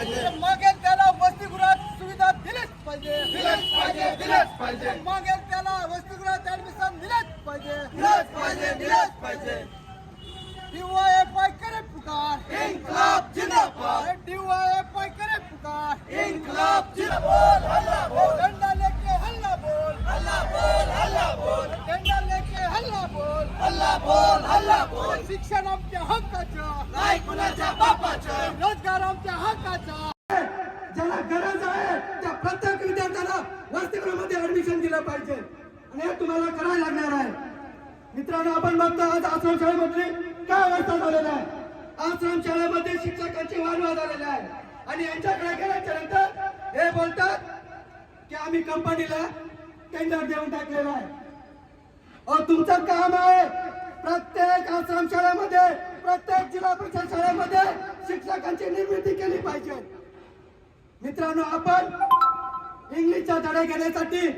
पाहिजे. मागेल त्याला वसतिगृहात सुविधा दिलीच पाहिजे. दिलंच पाहिजे दिलंच पाहिजे. मागेल त्याला वसतिगृहात ऍडमिशन दिलंच पाहिजे. दिलंच पाहिजे दिलंच पाहिजे. डीवायएफआय करे पुकार. इन्कलाब जिंदाबाद. डीवायएफआय करे पुकार. इन्कलाब जिंदाबाद. हल्ला बोल. डंडा लेके हल्ला बोल. हल्ला बोल हल्ला बोल. डंडा लेके हल्ला बोल. हल्ला बोल हल्ला बोल. शिक्षण आमच्या हक्काचं. नाही कुणाच्या बापाचं. रोजगारांच्या हक्काचा. ज्याला गरज आहे त्या प्रत्येक विद्यार्थ्याला वसतिगृहामध्ये ऍडमिशन दिलं पाहिजे. आणि हे तुम्हाला करायला लागणार आहे. मित्रांनो आपण बघतो आज आश्रम शाळेमधली काय अवस्था झालेला आहे. आश्रम शाळेमध्ये शिक्षकांची वाढवा झालेली आहे. आणि यांच्याकडे गेल्याच्यानंतर हे बोलतात की आम्ही कंपनीला टेंडर देऊन टाकलेलं आहे. अहो तुमचं काम आहे पुस्तकांची निर्मिती केली पाहिजे. मित्रांनो आपण इंग्लिशचा धडे घेण्यासाठी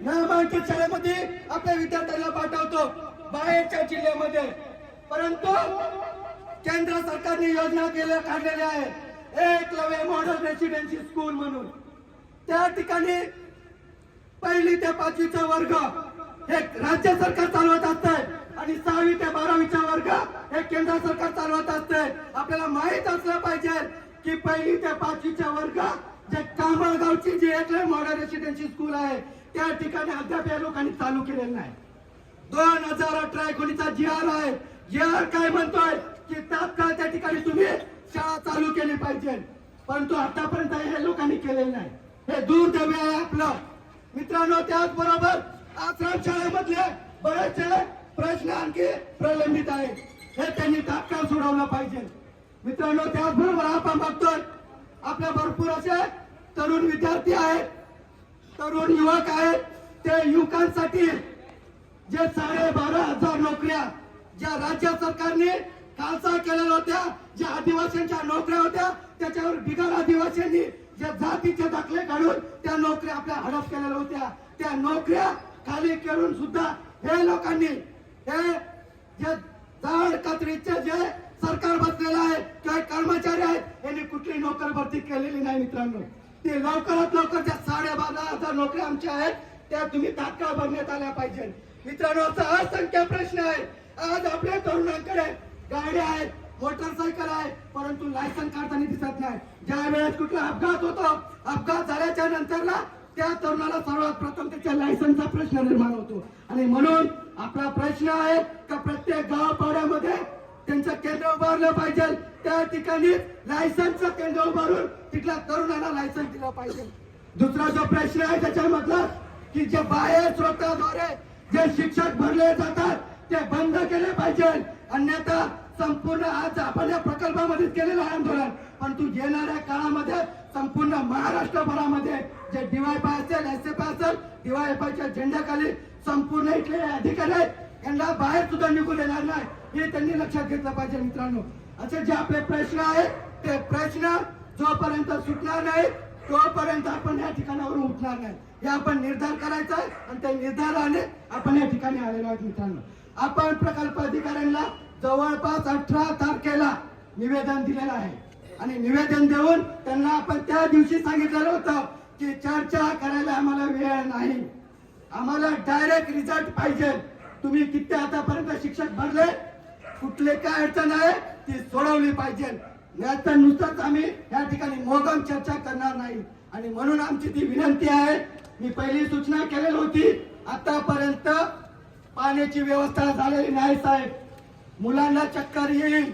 नामांकित शाळेमध्ये आपल्या विद्यार्थ्यांना पाठवतो बाहेरच्या जिल्ह्यामध्ये. परंतु केंद्र सरकारने योजना केल्या काढलेल्या आहे एकलव्य मॉडेल रेसिडेन्सी स्कूल म्हणून. त्या ठिकाणी पहिली ते पाचवीचा वर्ग हे राज्य सरकार चालवत असते. आणि सहावी ते बारावीचा वर्ग हे केंद्र सरकार चालवत असते. आपल्याला माहीत असलं पाहिजे की पहिली ते पाचवीचा वर्ग जे कामळगावची जी एक मॉडर्न रेसिडेन्सी स्कूल आहे त्या ठिकाणी अद्याप या लोकांनी चालू केलेलं नाही. दोन हजार अठरा एकोणीसचा जी आर आहे. जी आर काय म्हणतोय? की तात्काळ त्या ठिकाणी तुम्ही शाळा चालू केली पाहिजे. परंतु आतापर्यंत हे लोकांनी केलेलं नाही. हे दुर्दैव आहे आपलं. मित्रांनो त्याचबरोबर आश्रम शाळेमधले बरेचसे प्रश्न आणखी प्रलंबित आहे हे त्यांनी तात्काळ सोडवलं पाहिजे. मित्रांनो त्याचबरोबर आपण बघतोय आपल्या भरपूर असे तरुण विद्यार्थी आहेत तरुण युवक आहेत. ते युवकांसाठी जे साडे बारा हजार नोकऱ्या ज्या राज्य सरकारने खालसा केलेल्या होत्या ज्या आदिवासींच्या नोकऱ्या होत्या त्याच्यावर बिगर आदिवासींनी ज्या जातीचे दाखले काढून त्या नोकऱ्या आपल्या हडप केलेल्या होत्या. त्या नोकऱ्या खाली करून सुद्धा हे लोकांनी हे जे जाड कात्रीचे जे सरकार बसलेलं आहे किंवा कर्मचारी आहेत यांनी कुठली नोकर भरती केलेली नाही मित्रांनो. ते लवकरात लवकर ज्या साडे बारा हजार नोकऱ्या आमच्या आहेत त्या तुम्ही तात्काळ भरण्यात आल्या पाहिजे मित्रांनो असा असंख्य प्रश्न आहे आज आपल्या तरुणांकडे गाड्या आहेत मोटरसायकल आहे परंतु लायसन काढताना दिसत नाही. ज्या वेळेस कुठला अपघात होतो अपघात झाल्याच्या नंतरला त्या तरुणाला सर्वात प्रथम त्याच्या लायसनचा प्रश्न निर्माण होतो. आणि म्हणून आपला प्रश्न आहे का प्रत्येक गावपाड्यामध्ये त्यांचं केंद्र उभारलं पाहिजे? त्या ठिकाणी लायसनचं केंद्र उभारून तिथल्या तरुणाला लायसन दिलं पाहिजे. दुसरा जो प्रश्न आहे त्याच्यामधला की जे बाहेर स्रोताद्वारे जे शिक्षक भरले जातात ते बंद केले पाहिजे. अन्यथा संपूर्ण आज आपण या प्रकल्पामध्ये केलेलं आहे आंदोलन. परंतु येणाऱ्या काळामध्ये संपूर्ण महाराष्ट्रभरामध्ये जे डीवायपाय असेल एस एफ असेल डीवायपायच्या झेंड्याखाली संपूर्ण इथले अधिकारी आहेत. यांना बाहेर सुद्धा निघून येणार नाही. हे त्यांनी लक्षात घेतलं पाहिजे मित्रांनो. असे जे आपले प्रश्न आहेत ते प्रश्न जोपर्यंत सुटणार नाही तोपर्यंत आपण या ठिकाणावरून उठणार नाही. हे आपण निर्धार करायचा आहे आणि त्या निर्धाराने आपण या ठिकाणी आलेलो आहोत मित्रांनो. आपण प्रकल्प अधिकाऱ्यांना जवळपास अठरा तारखेला निवेदन दिलेलं आहे. आणि निवेदन देऊन त्यांना आपण त्या दिवशी सांगितलेलं होतं की चर्चा करायला आम्हाला वेळ नाही. आम्हाला डायरेक्ट रिझल्ट पाहिजे. तुम्ही किती आतापर्यंत शिक्षक भरले कुठले काय अडचण आहे ती सोडवली पाहिजे. नाहीतर नुसतंच आम्ही या ठिकाणी मोगम चर्चा करणार नाही. आणि म्हणून आमची ती विनंती आहे मी पहिली सूचना केलेली होती आतापर्यंत पाण्याची व्यवस्था झालेली नाही साहेब. मुलांना चक्कर येईल.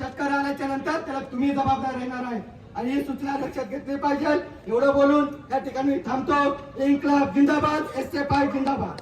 चक्कर आल्याच्यानंतर त्याला तुम्ही जबाबदार राहणार आहे. आणि ही सूचना लक्षात घेतली पाहिजे. एवढं बोलून या ठिकाणी थांबतो. इन्कलाब जिंदाबाद एस एफ आय जिंदाबाद.